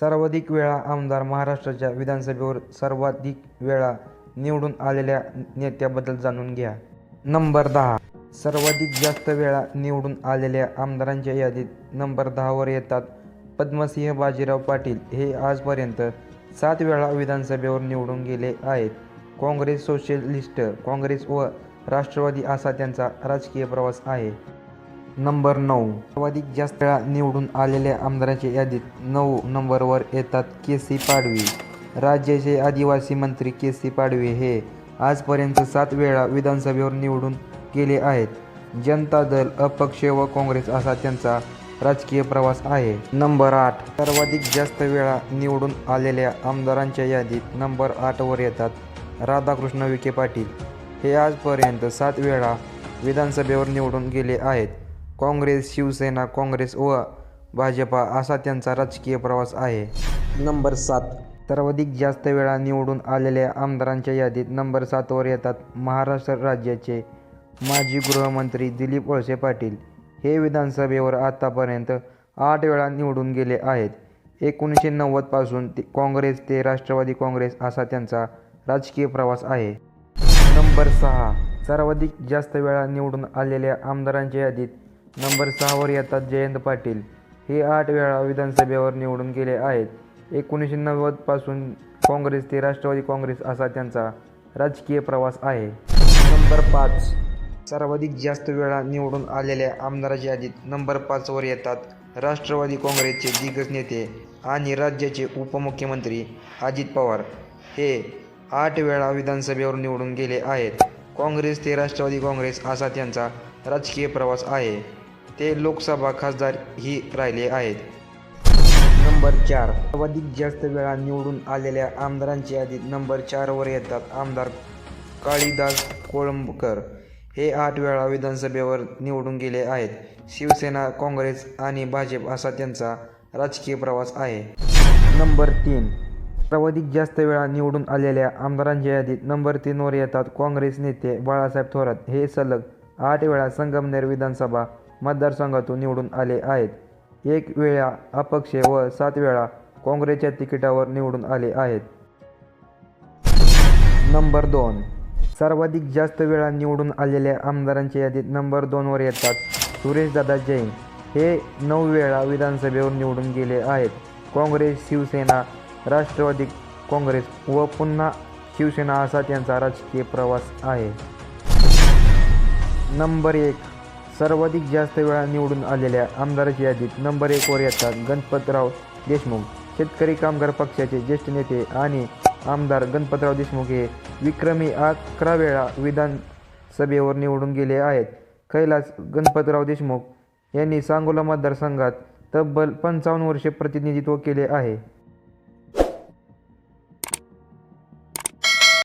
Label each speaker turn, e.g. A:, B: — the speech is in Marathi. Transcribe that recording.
A: सर्वाधिक वेळा आमदार महाराष्ट्राच्या विधानसभेवर सर्वाधिक वेळा निवडून आलेल्या नेत्याबद्दल जाणून घ्या. नंबर दहा. सर्वाधिक जास्त वेळा निवडून आलेल्या आमदारांच्या यादीत नंबर दहावर येतात पद्मसिंह बाजीराव पाटील. हे आजपर्यंत सात वेळा विधानसभेवर निवडून गेले आहेत. काँग्रेस सोशलिस्ट काँग्रेस व राष्ट्रवादी असा त्यांचा राजकीय प्रवास आहे. नंबर नऊ. सर्वाधिक जास्त वेळा निवडून आलेल्या आमदारांच्या यादीत नऊ नंबरवर येतात के सी पाडवी. राज्याचे आदिवासी मंत्री के सी पाडवी हे आजपर्यंत सात वेळा विधानसभेवर निवडून गेले आहेत. जनता दल अपक्ष व काँग्रेस असा त्यांचा राजकीय प्रवास आहे. नंबर आठ. सर्वाधिक जास्त वेळा निवडून आलेल्या आमदारांच्या यादीत नंबर आठवर येतात राधाकृष्ण विखे पाटील. हे आजपर्यंत सात वेळा विधानसभेवर निवडून गेले आहेत. काँग्रेस शिवसेना काँग्रेस व भाजपा असा त्यांचा राजकीय प्रवास आहे. नंबर सात. सर्वाधिक जास्त वेळा निवडून आलेल्या आमदारांच्या यादीत नंबर सातवर येतात महाराष्ट्र राज्याचे माजी गृहमंत्री दिलीप वळसे पाटील. हे विधानसभेवर आतापर्यंत आठ वेळा निवडून गेले आहेत. एकोणीसशे नव्वदपासून ते काँग्रेस ते राष्ट्रवादी काँग्रेस असा त्यांचा राजकीय प्रवास आहे. नंबर सहा. सर्वाधिक जास्त वेळा निवडून आलेल्या आमदारांच्या यादीत नंबर सहावर येतात जयंत पाटील. हे आठ वेळा विधानसभेवर निवडून गेले आहेत. एकोणीसशे नव्वदपासून काँग्रेस ते राष्ट्रवादी काँग्रेस असा त्यांचा राजकीय प्रवास आहे. नंबर पाच. सर्वाधिक जास्त वेळा निवडून आलेल्या आमदाराच्या यादीत नंबर पाचवर येतात राष्ट्रवादी काँग्रेसचे दिग्गज नेते आणि राज्याचे उपमुख्यमंत्री अजित पवार. हे आठ वेळा विधानसभेवर निवडून गेले आहेत. काँग्रेस ते राष्ट्रवादी काँग्रेस असा त्यांचा राजकीय प्रवास आहे. ते लोकसभा खासदारही राहिले आहेत. नंबर चार. सर्वाधिक जास्त वेळा निवडून आलेल्या आमदारांच्या यादीत नंबर चारवर येतात. आमदार काळीदास कोळंबकर हे आठ वेळा विधानसभेवर निवडून गेले आहेत. शिवसेना काँग्रेस आणि भाजप असा त्यांचा राजकीय प्रवास आहे. नंबर तीन. सर्वाधिक जास्त वेळा निवडून आलेल्या आमदारांच्या यादीत नंबर तीनवर येतात. काँग्रेस नेते बाळासाहेब थोरात हे सलग आठ वेळा संगमनेर विधानसभा मतदारसंघातून निवडून आले आहेत. एक वेळा अपक्ष व सात वेळा काँग्रेसच्या तिकिटावर निवडून आले आहेत. नंबर दोन. सर्वाधिक जास्त वेळा निवडून आलेल्या आमदारांच्या यादीत नंबर दोनवर येतात सुरेशदादा जैन. हे नऊ वेळा विधानसभेवर निवडून गेले आहेत. काँग्रेस शिवसेना राष्ट्रवादी काँग्रेस व पुन्हा शिवसेना असा त्यांचा राजकीय प्रवास आहे. नंबर एक. सर्वाधिक जास्त वेळा निवडून आलेल्या आमदाराच्या यादीत नंबर एकवर येतात गणपतराव देशमुख. शेतकरी कामगार पक्षाचे ज्येष्ठ नेते आणि आमदार गणपतराव देशमुख हे विक्रमी अकरा वेळा विधानसभेवर निवडून गेले आहेत. कैलास गणपतराव देशमुख यांनी सांगोला मतदारसंघात तब्बल पंचावन्न वर्षे प्रतिनिधित्व केले आहे.